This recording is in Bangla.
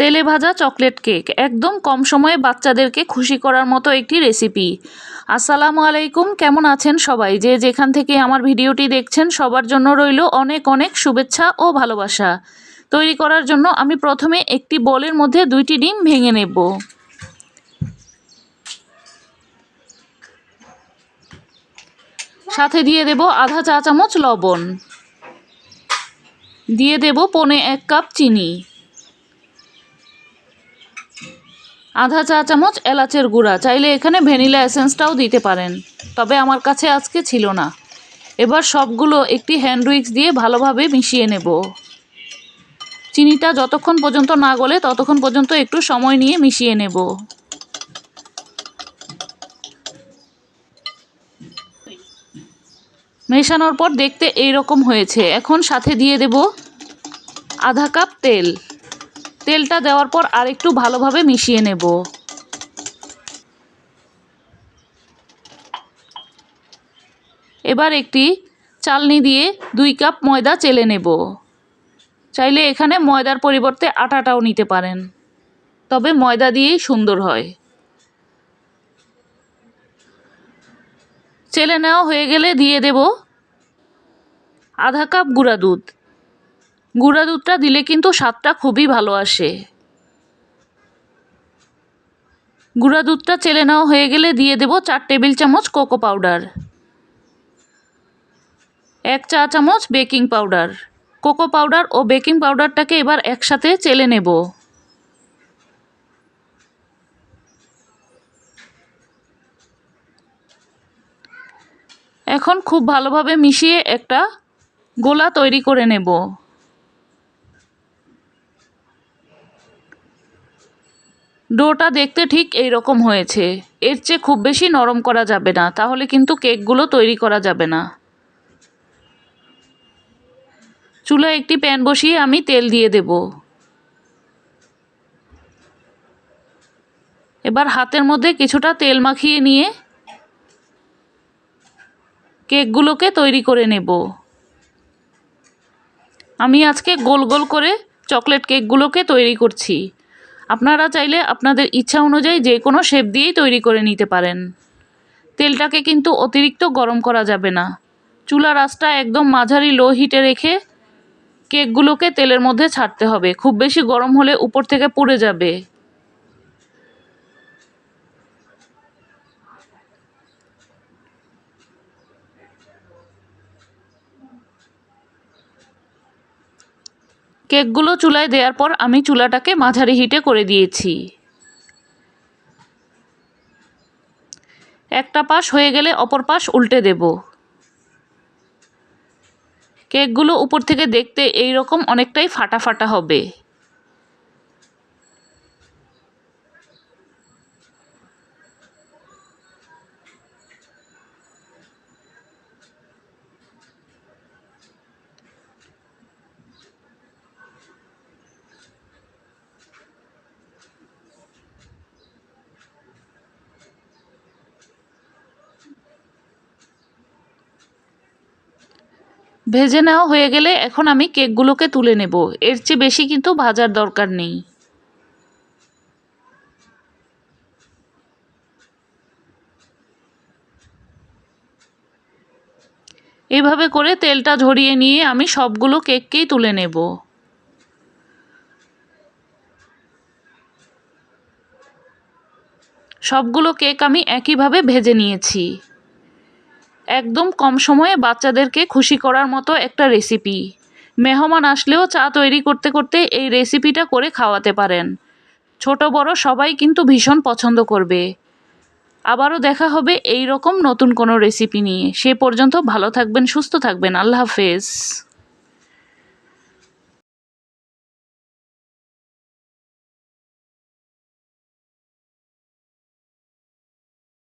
তেলে ভাজা চকলেট কেক, একদম কম সময়ে বাচ্চাদেরকে খুশি করার মতো একটি রেসিপি। আসসালামু আলাইকুম, কেমন আছেন সবাই? যে যেখান থেকে আমার ভিডিওটি দেখছেন, সবার জন্য রইল অনেক অনেক শুভেচ্ছা ও ভালোবাসা। তৈরি করার জন্য আমি প্রথমে একটি বলের মধ্যে দুইটি ডিম ভেঙে নেব। সাথে দিয়ে দেব আধা চা চামচ লবণ। দিয়ে দেব পনে এক কাপ চিনি। আধা চা চামচ এলাচের গুঁড়া। চাইলে এখানে ভ্যানিলা এসেন্সটাও দিতে পারেন। তবে আমার কাছে আজকে ছিল না। এবার সবগুলো একটি হ্যান্ড উইক্স দিয়ে ভালোভাবে মিশিয়ে নেব। চিনিটা যতক্ষণ পর্যন্ত না গলে, ততক্ষণ পর্যন্ত একটু সময় নিয়ে মিশিয়ে নেব। মেশানোর পর দেখতে এই রকম হয়েছে। এখন সাথে দিয়ে দেব আধা কাপ তেল। তেলটা দেওয়ার পর আরেকটু ভালোভাবে মিশিয়ে নেব। এবার একটি চালনি দিয়ে দুই কাপ ময়দা চেলে নেব। চাইলে এখানে ময়দার পরিবর্তে আটাটাও নিতে পারেন। তবে ময়দা দিয়েই সুন্দর হয়। চেলে নেওয়া হয়ে গেলে দিয়ে দেব আধা কাপ গুঁড়া দুধ। গুঁড়া দুধটা দিলে কিন্তু স্বাদটা খুবই ভালো আসে। গুঁড়া দুধটা চেলে নেওয়া হয়ে গেলে দিয়ে দেব চার টেবিল চামচ কোকো পাউডার। এক চা চামচ বেকিং পাউডার। কোকো পাউডার ও বেকিং পাউডারটাকে এবার একসাথে চেলে নেব। এখন খুব ভালোভাবে মিশিয়ে একটা গোলা তৈরি করে নেব। ডোটা দেখতে ঠিক এই রকম হয়েছে। এর চেয়ে খুব বেশি নরম করা যাবে না, তাহলে কিন্তু কেকগুলো তৈরি করা যাবে না। চুলায় একটি প্যান বসিয়ে আমি তেল দিয়ে দেব। এবার হাতের মধ্যে কিছুটা তেল মাখিয়ে নিয়ে কেকগুলোকে তৈরি করে নেব। আমি আজকে গোল গোল করে চকলেট কেকগুলোকে তৈরি করছি। আপনারা চাইলে আপনাদের ইচ্ছা অনুযায়ী যে কোনো শেপ দিয়েই তৈরি করে নিতে পারেন। তেলটাকে কিন্তু অতিরিক্ত গরম করা যাবে না। চুলা রাস্তা একদম মাঝারি লো হিটে রেখে কেকগুলোকে তেলের মধ্যে ছাড়তে হবে। খুব বেশি গরম হলে উপর থেকে পুড়ে যাবে। কেকগুলো চুলায় দেওয়ার পর আমি চুলাটাকে মাঝারি হিটে করে দিয়েছি। একটা পাশ হয়ে গেলে অপর পাশ উল্টে দেব। কেকগুলো উপর থেকে দেখতে এই রকম অনেকটাই ফাটা ফাটা হবে। ভেজে নেওয়া হয়ে গেলে এখন আমি কেকগুলোকে তুলে নেব। এর চেয়ে বেশি কিন্তু ভাজার দরকার নেই। এভাবে করে তেলটা ঝরিয়ে নিয়ে আমি সবগুলো কেককেই তুলে নেব। সবগুলো কেক আমি একইভাবে ভেজে নিয়েছি। একদম কম সময়ে বাচ্চাদেরকে খুশি করার মতো একটা রেসিপি মেহমান আসলেও চা তৈরি করতে করতে এই রেসিপিটা করে খাওয়াতে পারেন। ছোট বড় সবাই কিন্তু ভীষণ পছন্দ করবে। আবারও দেখা হবে এই রকম নতুন কোনো রেসিপি নিয়ে। সে পর্যন্ত ভালো থাকবেন, সুস্থ থাকবেন। আল্লাহ হাফেজ।